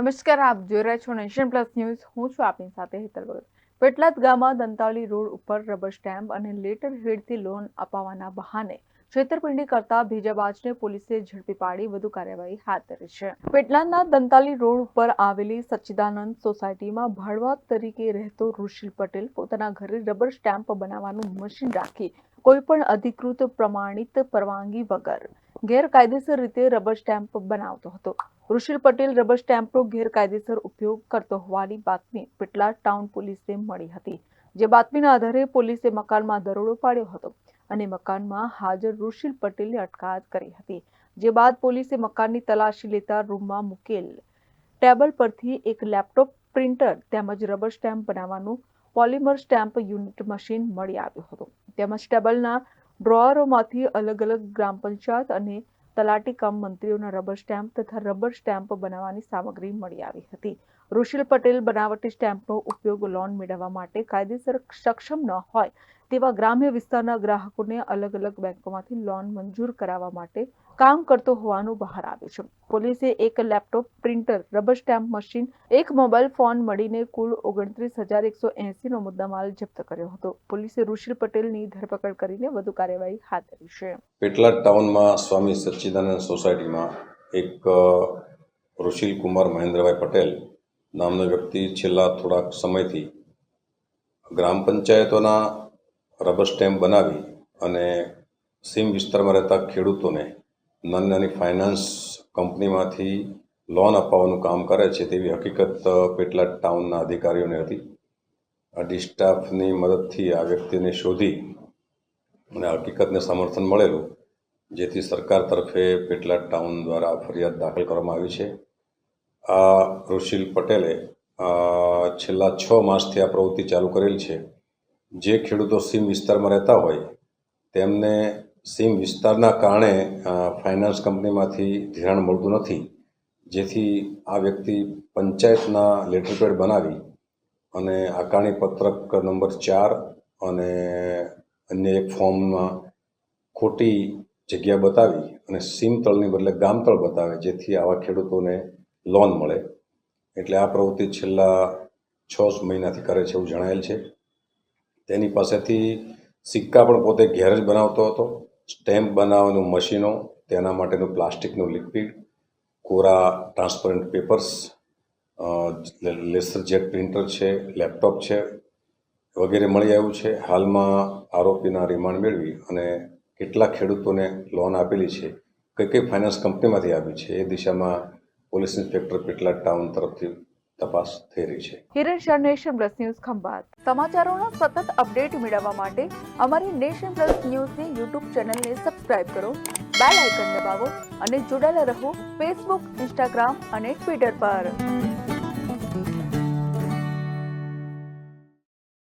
નમસ્કાર, આપ જોઈ રહ્યા છો નેશન પ્લસ ન્યૂઝ. હું છું આપની સાથે હેતલ ભગત. પેટલાદ ગામમાં દંતાવલી રોડ ઉપર રબર સ્ટેમ્પ અને લેટર હેડથી લોન અપાવવાના બહાને છેતરપિંડી કરતા ભેજાબાજને પોલીસે ઝડપી પાડી વધુ કાર્યવાહી હાથ ધરી છે. પેટલાદના દંતાલી રોડ ઉપર આવેલી સચ્ચિદાનંદ સોસાયટીમાં ભાડવા તરીકે રહેતો ઋષિલ પટેલ પોતાના ઘરે રબર સ્ટેમ્પ બનાવવાનું મશીન રાખી કોઈપણ અધિકૃત પ્રમાણિત પરવાનગી વગર ગેરકાયદેસર રીતે રબર સ્ટેમ્પ બનાવતો હતો. ઋષિલ પટેલ રબર સ્ટેમ્પનો ગેરકાયદેસર ઉપયોગ કરતો હોવાની બાતમી પેટલા ટાઉન પોલીસે મળી હતી, જે બાતમીના આધારે પોલીસે મકાનમાં દરોડો પાડ્યો હતો અને મકાનમાં હાજર ઋષિલ પટેલની અટકાયત કરી હતી, જે બાદ પોલીસે મકાનની તલાશી લેતા રૂમમાં મૂકેલ ટેબલ પરથી એક લેપટોપ, પ્રિન્ટર તેમજ રબર સ્ટેમ્પ બનાવવાનું પોલિમર સ્ટેમ્પ યુનિટ મશીન મળી આવ્યું હતું. તેમજ ટેબલના ડ્રોઅરોમાંથી અલગ અલગ ગ્રામ પંચાયત અને તલાટી કમ મંત્રીઓના રબર સ્ટેમ્પ તથા રબર સ્ટેમ્પ બનાવવાની સામગ્રી મળી આવી હતી. ઋષિલ પટેલ બનાવટી સ્ટેમ્પનો ઉપયોગ લોન મેળવવા માટે કાયદેસર સક્ષમ ન હોય તેવા ગ્રામ્ય વિસ્તારના ગ્રાહકોને અલગ અલગ બેંકોમાંથી લોન મંજૂર કરાવવા માટે કામ કરતો હોવાનું બહાર આવ્યું છે. પોલીસે એક laptop, printer, rubber stamp machine, એક મોબાઈલ ફોન મળીને કુલ ઓગણત્રીસ હજાર એકસો એંસીનો મુદ્દામાલ જપ્ત કર્યો હતો. પોલીસે ઋષિલ પટેલની ધરપકડ કરીને વધુ કાર્યવાહી હાથ ધરી છે. પેટલાદ ટાઉનમાં સ્વામી સચ્ચિદાનંદ સોસાયટીમાં એક ઋષિલ કુમાર મહેન્દ્રભાઈ પટેલ નામનો વ્યક્તિ છેલ્લા થોડાક સમયથી ગ્રામ પંચાયતોના રબર સ્ટેમ્પ બનાવી અને સીમ વિસ્તારમાં રહેતા ખેડૂતોને નાની નાની ફાઇનાન્સ કંપનીમાંથી લોન અપાવવાનું કામ કરે છે તેવી હકીકત પેટલાદ ટાઉનના અધિકારીઓને હતી. આ ડિસ્ટાફની મદદથી આ વ્યક્તિને શોધી અને હકીકતને સમર્થન મળેલું, જેથી સરકાર તરફે પેટલાદ ટાઉન દ્વારા ફરિયાદ દાખલ કરવામાં આવી છે. આ ઋષિલ પટેલે છેલ્લા છ માસથી આ પ્રવૃત્તિ ચાલુ કરેલ છે. જે ખેડૂતો સીમ વિસ્તારમાં રહેતા હોય, તેમને સીમ વિસ્તારના કારણે ફાઇનાન્સ કંપનીમાંથી ધિરાણ મળતું નથી. જેથી આ વ્યક્તિ પંચાયતના લેટર પેડ બનાવી અને આકારણી પત્રક નંબર ચાર અને અન્ય એક ફોર્મમાં ખોટી જગ્યા બતાવી અને સીમ તળની બદલે ગામતળ બતાવે, જેથી આવા ખેડૂતોને લોન મળે. એટલે આ પ્રવૃત્તિ છેલ્લા છ મહિનાથી કરે છે એવું જણાયેલ છે. તેની પાસેથી સિક્કા પણ પોતે ઘેર જ બનાવતો હતો. સ્ટેમ્પ બનાવવાનું મશીનો, તેના માટેનું પ્લાસ્ટિકનું લિક્વિડ, કોરા transparent papers laser jet printer છે, લેપટોપ છે, વગેરે મળી આવ્યું છે. હાલમાં આરોપીના રિમાન્ડ મેળવી અને કેટલા ખેડૂતોને લોન આપેલી છે. કઈ કઈ ફાઇનાન્સ કંપનીમાંથી આપી છે? એ દિશામાં પોલીસ ઇન્સ્પેક્ટર પેટલા ટાઉન તરફથી તપાસ થઈ રહી છે. Hiran Shah nation plus news Khambhat. સમાચારોના સતત અપડેટ મેળવવા માટે અમારી નેશન પ્લસ ન્યૂઝની યુટ્યુબ ચેનલને સબસ્ક્રાઇબ કરો, બેલ આઇકન દબાવો અને જોડાયેલા રહો ફેસબુક, ઇન્સ્ટાગ્રામ અને ટ્વિટર પર.